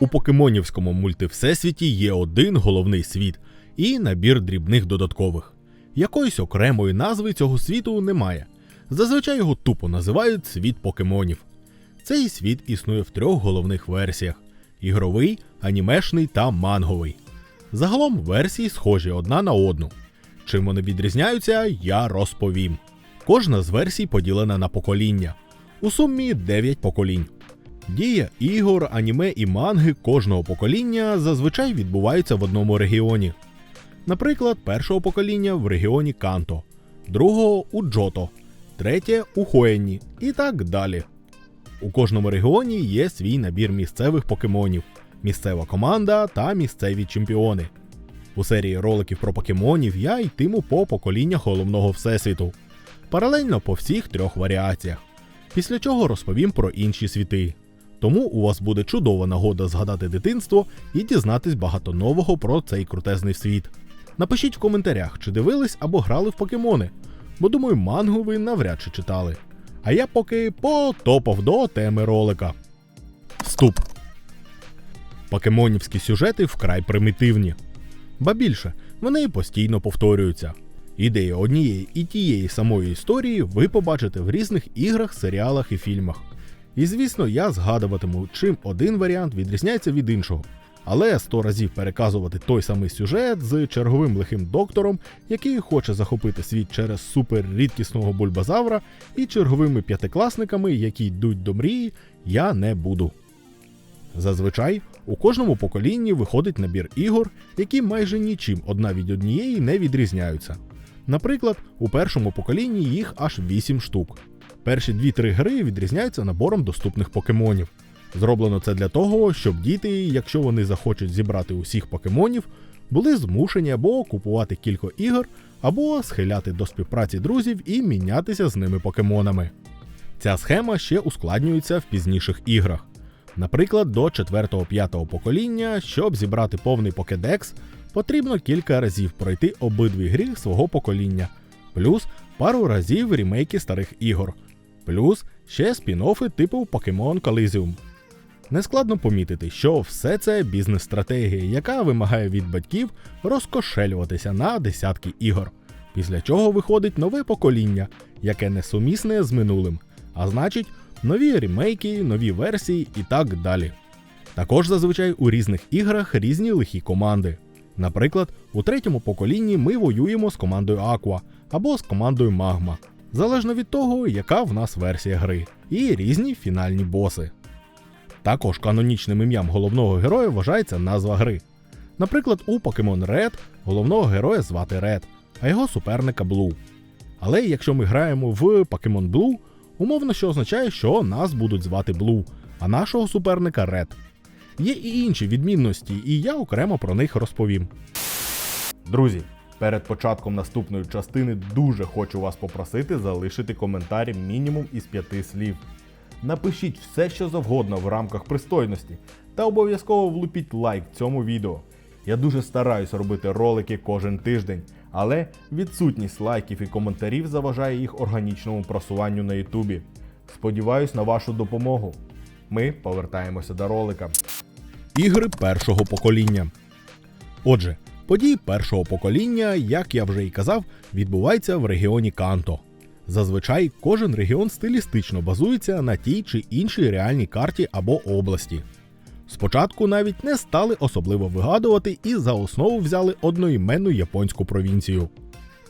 У покемонівському мультивсесвіті є один головний світ і набір дрібних додаткових. Якоїсь окремої назви цього світу немає. Зазвичай його тупо називають світ покемонів. Цей світ існує в трьох головних версіях: ігровий, анімешний та манговий. Загалом версії схожі одна на одну. Чим вони відрізняються, я розповім. Кожна з версій поділена на покоління. У сумі 9 поколінь. Дія ігор, аніме і манги кожного покоління зазвичай відбуваються в одному регіоні. Наприклад, першого покоління в регіоні Канто, другого у Джото, третє у Хоенні і так далі. У кожному регіоні є свій набір місцевих покемонів, місцева команда та місцеві чемпіони. У серії роликів про покемонів я йтиму по поколіннях головного всесвіту, паралельно по всіх трьох варіаціях. Після чого розповім про інші світи. Тому у вас буде чудова нагода згадати дитинство і дізнатись багато нового про цей крутезний світ. Напишіть в коментарях, чи дивились або грали в покемони, бо думаю, мангу ви навряд чи читали. А я поки потопав до теми ролика. Вступ. Покемонівські сюжети вкрай примітивні. Ба більше, вони постійно повторюються. Ідеї однієї і тієї самої історії ви побачите в різних іграх, серіалах і фільмах. І звісно, я згадуватиму, чим один варіант відрізняється від іншого. Але сто разів переказувати той самий сюжет з черговим лихим доктором, який хоче захопити світ через суперрідкісного бульбазавра, і черговими п'ятикласниками, які йдуть до мрії, я не буду. Зазвичай у кожному поколінні виходить набір ігор, які майже нічим одна від однієї не відрізняються. Наприклад, у першому поколінні їх аж 8 штук. Перші 2-3 гри відрізняються набором доступних покемонів. Зроблено це для того, щоб діти, якщо вони захочуть зібрати усіх покемонів, були змушені або купувати кілька ігор, або схиляти до співпраці друзів і мінятися з ними покемонами. Ця схема ще ускладнюється в пізніших іграх. Наприклад, до 4-5 покоління, щоб зібрати повний покедекс, потрібно кілька разів пройти обидві гри свого покоління, плюс пару разів рімейки старих ігор, плюс ще спін-оффи типу Pokemon Coliseum. Нескладно помітити, що все це бізнес-стратегія, яка вимагає від батьків розкошелюватися на десятки ігор, після чого виходить нове покоління, яке несумісне з минулим, а значить, нові ремейки, нові версії і так далі. Також зазвичай у різних іграх різні лихі команди. Наприклад, у третьому поколінні ми воюємо з командою Aqua або з командою Magma, залежно від того, яка в нас версія гри, і різні фінальні боси. Також канонічним ім'ям головного героя вважається назва гри. Наприклад, у Pokemon Red головного героя звати Red, а його суперника Blue. Але якщо ми граємо в Pokemon Blue, умовно що означає, що нас будуть звати Blue, а нашого суперника Red. Є і інші відмінності, і я окремо про них розповім. Друзі, перед початком наступної частини дуже хочу вас попросити залишити коментар мінімум із п'яти слів. Напишіть все, що завгодно в рамках пристойності, та обов'язково влупіть лайк цьому відео. Я дуже стараюсь робити ролики кожен тиждень, але відсутність лайків і коментарів заважає їх органічному просуванню на Ютубі. Сподіваюсь на вашу допомогу. Ми повертаємося до ролика. Ігри першого покоління. Отже, події першого покоління, як я вже і казав, відбуваються в регіоні Канто. Зазвичай кожен регіон стилістично базується на тій чи іншій реальній карті або області. Спочатку навіть не стали особливо вигадувати і за основу взяли одноіменну японську провінцію.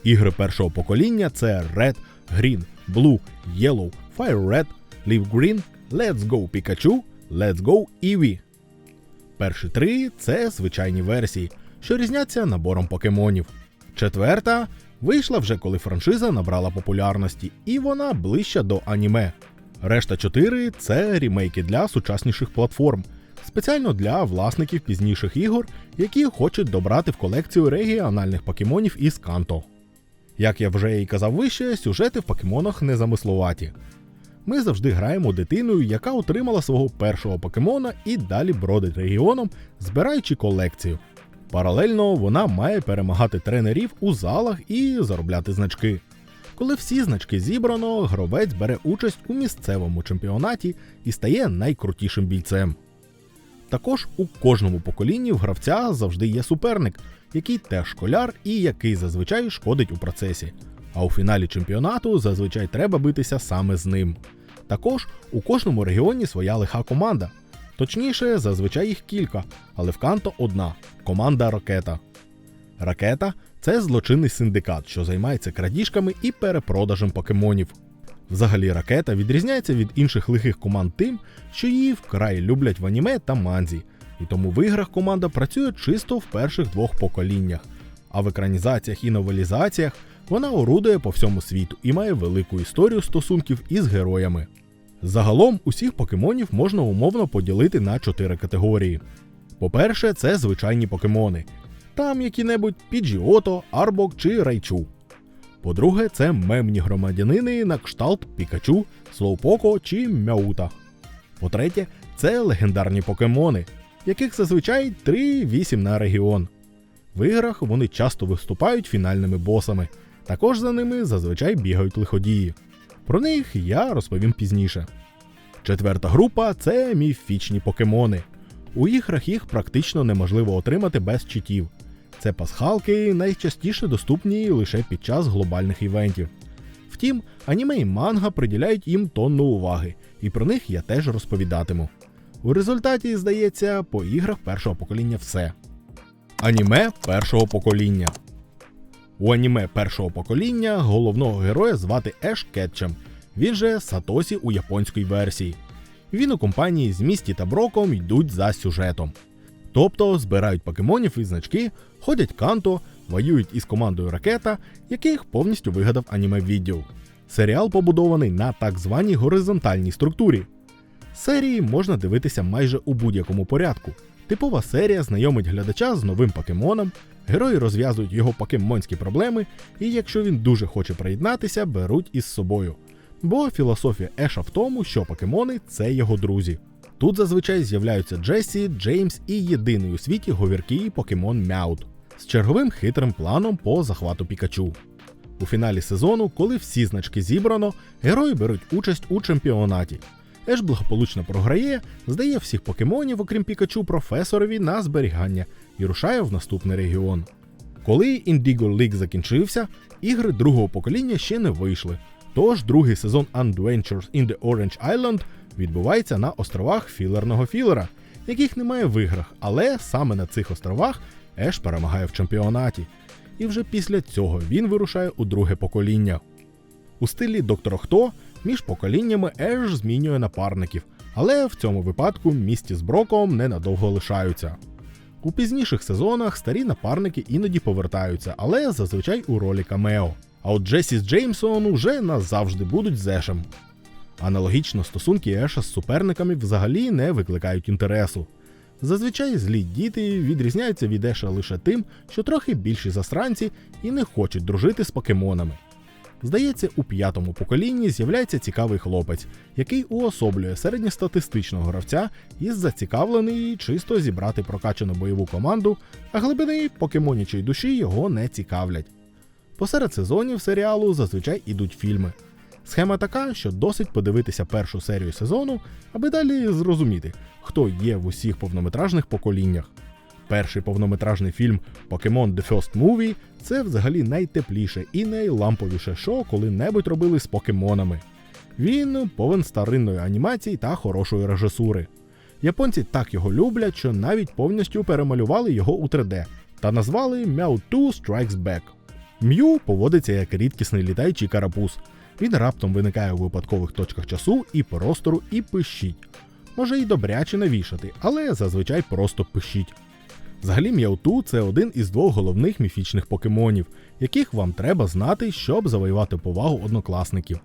Ігри першого покоління це Red, Green, Blue, Yellow, Fire Red, Leaf Green, Let's Go Pikachu, Let's Go Eevee. Перші три це звичайні версії, що різняться набором покемонів. Четверта вийшла вже коли франшиза набрала популярності, і вона ближча до аніме. Решта 4 це рімейки для сучасніших платформ, спеціально для власників пізніших ігор, які хочуть добрати в колекцію регіональних покемонів із Канто. Як я вже і казав вище, сюжети в покемонах незамисловаті. Ми завжди граємо дитиною, яка отримала свого першого покемона і далі бродить регіоном, збираючи колекцію. Паралельно вона має перемагати тренерів у залах і заробляти значки. Коли всі значки зібрано, гравець бере участь у місцевому чемпіонаті і стає найкрутішим бійцем. Також у кожному поколінні в гравця завжди є суперник, який теж школяр і який зазвичай шкодить у процесі. А у фіналі чемпіонату зазвичай треба битися саме з ним. Також у кожному регіоні своя лиха команда. Точніше, зазвичай їх кілька, але в Канто одна команда Ракета. Ракета це злочинний синдикат, що займається крадіжками і перепродажем покемонів. Взагалі, ракета відрізняється від інших лихих команд тим, що її вкрай люблять в аніме та манзі, і тому в іграх команда працює чисто в перших двох поколіннях, а в екранізаціях і новелізаціях вона орудує по всьому світу і має велику історію стосунків із героями. Загалом усіх покемонів можна умовно поділити на чотири категорії. По-перше, це звичайні покемони. Там які-небудь Піджіото, Арбок чи Райчу. По-друге, це мемні громадянини на кшталт Пікачу, Слоупоко чи Мяута. По-третє, це легендарні покемони, яких зазвичай 3-8 на регіон. В іграх вони часто виступають фінальними босами. Також за ними зазвичай бігають лиходії. Про них я розповім пізніше. Четверта група це міфічні покемони. У іграх їх практично неможливо отримати без читів. Це пасхалки найчастіше доступні лише під час глобальних івентів. Втім, аніме і манга приділяють їм тонну уваги, і про них я теж розповідатиму. У результаті, здається, по іграх першого покоління все. Аніме першого покоління. У аніме першого покоління головного героя звати Еш Кетчем, він же Сатосі у японській версії. Він у компанії з Місті та Броком йдуть за сюжетом. Тобто збирають покемонів і значки, ходять канто, воюють із командою ракета, яких повністю вигадав аніме відділ. Серіал побудований на так званій горизонтальній структурі. Серії можна дивитися майже у будь-якому порядку. Типова серія знайомить глядача з новим покемоном, герої розв'язують його покемонські проблеми, і якщо він дуже хоче приєднатися, беруть із собою. Бо філософія Еша в тому, що покемони це його друзі. Тут зазвичай з'являються Джесі, Джеймс і єдиний у світі говіркий покемон Мяут з черговим хитрим планом по захвату Пікачу. У фіналі сезону, коли всі значки зібрано, герої беруть участь у чемпіонаті. Еш благополучно програє, здає всіх покемонів, окрім Пікачу, професорові на зберігання і рушає в наступний регіон. Коли Indigo League закінчився, ігри другого покоління ще не вийшли. Тож другий сезон Adventures in the Orange Island відбувається на островах філерного філера, яких немає в іграх, але саме на цих островах Еш перемагає в чемпіонаті. І вже після цього він вирушає у друге покоління. У стилі Доктора Хто між поколіннями Еш змінює напарників, але в цьому випадку місті з Броком ненадовго лишаються. У пізніших сезонах старі напарники іноді повертаються, але зазвичай у ролі камео. А от Джесі з Джеймсом уже назавжди будуть з Ешем. Аналогічно стосунки Еша з суперниками взагалі не викликають інтересу. Зазвичай злі діти відрізняються від Еша лише тим, що трохи більші засранці і не хочуть дружити з покемонами. Здається, у п'ятому поколінні з'являється цікавий хлопець, який уособлює середньостатистичного гравця і зацікавлений чисто зібрати прокачану бойову команду, а глибини покемонячої душі його не цікавлять. Посеред сезонів серіалу зазвичай ідуть фільми. Схема така, що досить подивитися першу серію сезону, аби далі зрозуміти, хто є в усіх повнометражних поколіннях. Перший повнометражний фільм Pokemon The First Movie це взагалі найтепліше і найламповіше шоу, коли-небудь робили з покемонами. Він повен старинної анімації та хорошої режисури. Японці так його люблять, що навіть повністю перемалювали його у 3D та назвали Meow 2 Strikes Back. М'ю поводиться як рідкісний літаючий карапуз. Він раптом виникає у випадкових точках часу і простору і пищить. Може й добряче навішати, але зазвичай просто пищить. Взагалі, М'яуту це один із двох головних міфічних покемонів, яких вам треба знати, щоб завоювати повагу однокласників.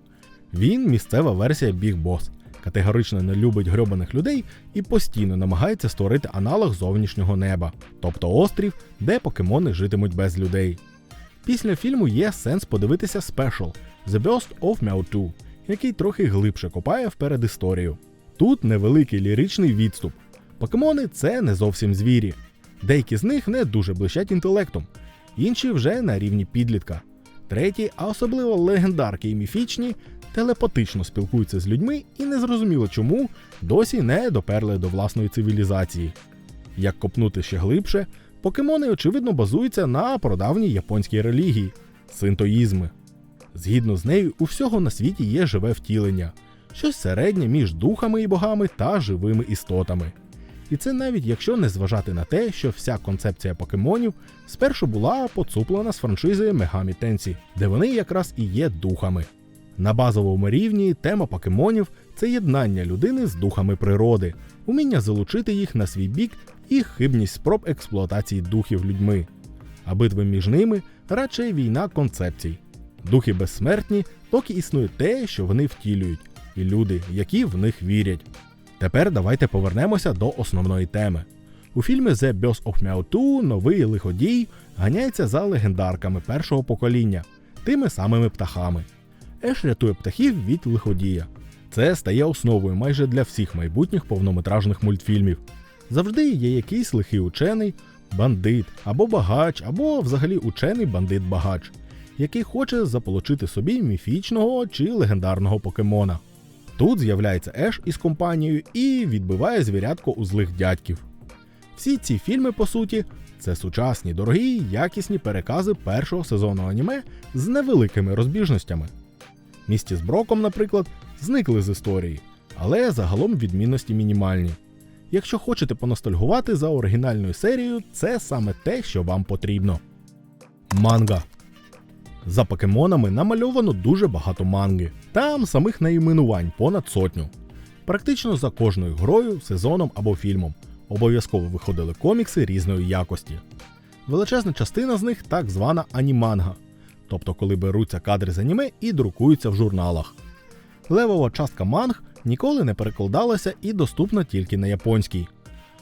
Він місцева версія Біг Бос, категорично не любить грьобаних людей і постійно намагається створити аналог зовнішнього неба, тобто острів, де покемони житимуть без людей. Після фільму є сенс подивитися спешл The Burst of Mewtwo, який трохи глибше копає вперед історію. Тут невеликий ліричний відступ. Покемони це не зовсім звірі. Деякі з них не дуже блищать інтелектом, інші вже на рівні підлітка. Треті, а особливо легендарки і міфічні, телепатично спілкуються з людьми і незрозуміло чому досі не доперли до власної цивілізації. Як копнути ще глибше, покемони очевидно базуються на прадавній японській релігії синтоїзми. Згідно з нею, у всього на світі є живе втілення, щось середнє між духами і богами та живими істотами. І це навіть якщо не зважати на те, що вся концепція покемонів спершу була поцуплена з франшизи Megami Tensei, де вони якраз і є духами. На базовому рівні тема покемонів це єднання людини з духами природи, уміння залучити їх на свій бік і хибність спроб експлуатації духів людьми. А битви між ними радше війна концепцій. Духи безсмертні, доки існує те, що вони втілюють, і люди, які в них вірять. Тепер давайте повернемося до основної теми. У фільмі The Birth of Mew 2 новий лиходій ганяється за легендарками першого покоління, тими самими птахами. Еш рятує птахів від лиходія. Це стає основою майже для всіх майбутніх повнометражних мультфільмів. Завжди є якийсь лихий учений, бандит або багач, або взагалі учений бандит-багач, який хоче заполучити собі міфічного чи легендарного покемона. Тут з'являється Еш із компанією і відбиває звірятко у злих дядьків. Всі ці фільми, по суті, це сучасні, дорогі, якісні перекази першого сезону аніме з невеликими розбіжностями. Місті з Броком, наприклад, зникли з історії, але загалом відмінності мінімальні. Якщо хочете поностальгувати за оригінальною серією, це саме те, що вам потрібно. Манга. За покемонами намальовано дуже багато манги. Там самих найменувань понад сотню. Практично за кожною грою, сезоном або фільмом обов'язково виходили комікси різної якості. Величезна частина з них так звана аніманга, тобто коли беруться кадри з аніме і друкуються в журналах. Левова частка манг ніколи не перекладалася і доступна тільки на японській.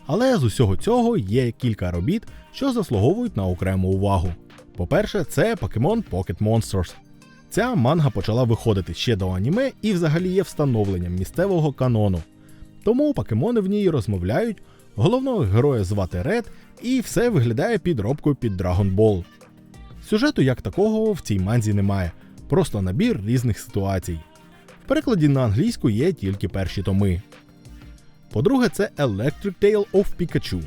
Але з усього цього є кілька робіт, що заслуговують на окрему увагу. По-перше, це Pokemon Pocket Monsters. Ця манга почала виходити ще до аніме і взагалі є встановленням місцевого канону. Тому покемони в ній розмовляють, головного героя звати Ред, і все виглядає підробкою під Dragon Ball. Сюжету як такого в цій манзі немає, просто набір різних ситуацій. В перекладі на англійську є тільки перші томи. По-друге, це Electric Tale of Pikachu.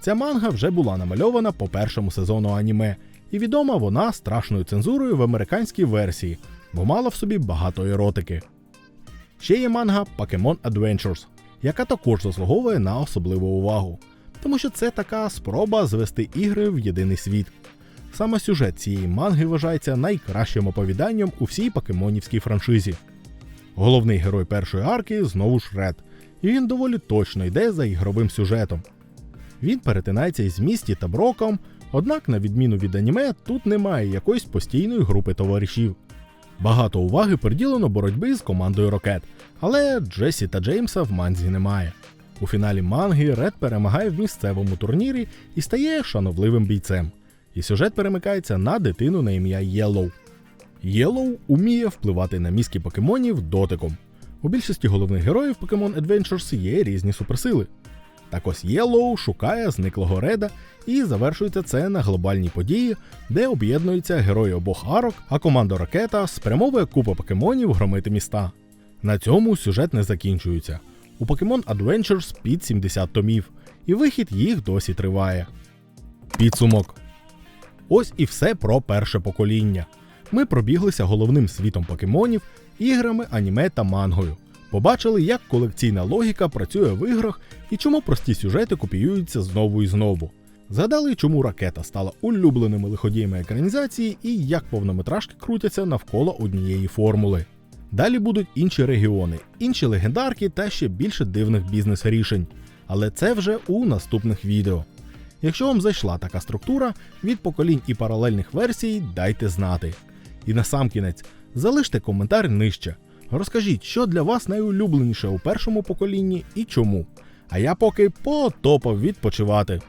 Ця манга вже була намальована по першому сезону аніме, і відома вона страшною цензурою в американській версії, бо мала в собі багато еротики. Ще є манга Pokemon Adventures, яка також заслуговує на особливу увагу, тому що це така спроба звести ігри в єдиний світ. Саме сюжет цієї манги вважається найкращим оповіданням у всій покемонівській франшизі. Головний герой першої арки знову ж Ред, і він доволі точно йде за ігровим сюжетом. Він перетинається із місті та Броком, однак, на відміну від аніме, тут немає якоїсь постійної групи товаришів. Багато уваги приділено боротьби з командою Рокет, але Джесі та Джеймса в манзі немає. У фіналі манги Ред перемагає в місцевому турнірі і стає шановливим бійцем. І сюжет перемикається на дитину на ім'я Єлоу. Єлоу уміє впливати на мізки покемонів дотиком. У більшості головних героїв Pokemon Adventures є різні суперсили. Так ось Єлоу шукає зниклого Реда і завершується це на глобальній події, де об'єднуються герої обох арок, а команда Ракета спрямовує купу покемонів громити міста. На цьому сюжет не закінчується. У Pokemon Adventures під 70 томів, і вихід їх досі триває. Підсумок. Ось і все про перше покоління. Ми пробіглися головним світом покемонів, іграми, аніме та мангою. Побачили, як колекційна логіка працює в іграх і чому прості сюжети копіюються знову і знову. Згадали, чому ракета стала улюбленими лиходіями екранізації і як повнометражки крутяться навколо однієї формули. Далі будуть інші регіони, інші легендарки та ще більше дивних бізнес-рішень. Але це вже у наступних відео. Якщо вам зайшла така структура, від поколінь і паралельних версій дайте знати. І насамкінець, залиште коментар нижче. Розкажіть, що для вас найулюбленіше у першому поколінні і чому. А я поки потопав відпочивати.